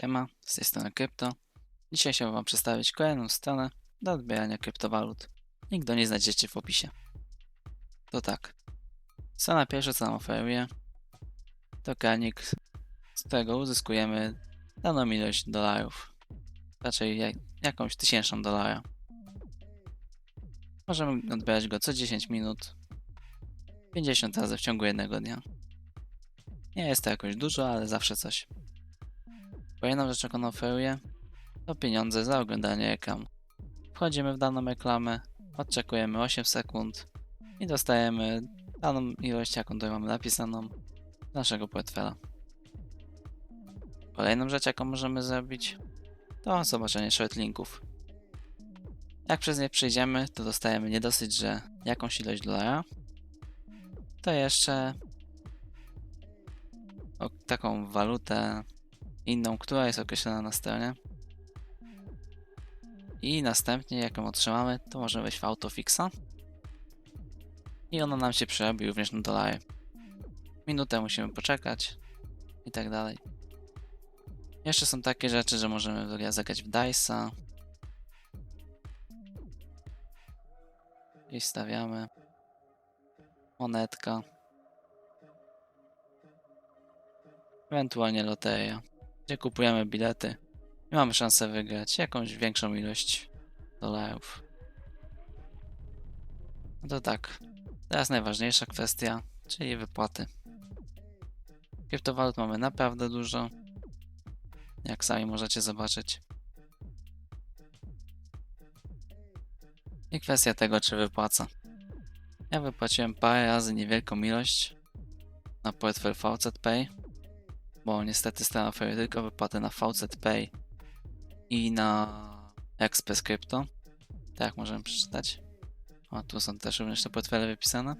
Siema, z tej strony Krypto. Dzisiaj chciałbym Wam przedstawić kolejną stronę do odbierania kryptowalut. Link do niej znajdziecie w opisie. To tak. Strona pierwsza, co nam oferuje, to kranik, z którego uzyskujemy daną ilość dolarów. Raczej jak, jakąś tysięczną dolara. Możemy odbierać go co 10 minut, 50 razy w ciągu jednego dnia. Nie jest to jakoś dużo, ale zawsze coś. Kolejną rzecz, jaką oferuje, to pieniądze za oglądanie reklam. Wchodzimy w daną reklamę, odczekujemy 8 sekund i dostajemy daną ilość, jaką tutaj mamy napisaną naszego portfela. Kolejną rzecz, jaką możemy zrobić, to zobaczenie shortlinków. Jak przez nie przejdziemy, to dostajemy nie dosyć, że jakąś ilość dolara, to jeszcze taką walutę inną, która jest określona na stronie. I następnie, jak ją otrzymamy, to możemy wejść w Autofixa. I ona nam się przerobi również na dolary. Minutę musimy poczekać i tak dalej. Jeszcze są takie rzeczy, że możemy zagrać w Dice'a. I stawiamy. Monetka. Ewentualnie loteria gdzie kupujemy bilety i mamy szansę wygrać jakąś większą ilość dolarów. No to tak, teraz najważniejsza kwestia, czyli wypłaty. Kryptowalut mamy naprawdę dużo, jak sami możecie zobaczyć. I kwestia tego, czy wypłaca. Ja wypłaciłem parę razy niewielką ilość na portfel VZ Pay bo niestety strona oferuje tylko wypłatę na VZ Pay i na Express Crypto. Tak możemy przeczytać. O, tu są też również te portfele wypisane.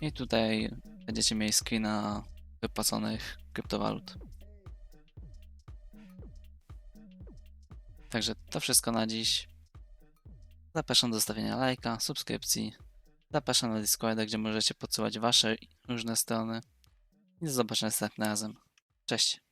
I tutaj będziecie mieli screena wypłaconych kryptowalut. Także to wszystko na dziś. Zapraszam do zostawienia lajka, subskrypcji. Zapraszam na Discorda, gdzie możecie podsyłać wasze różne strony. Do zobaczenia następnym razem. Cześć.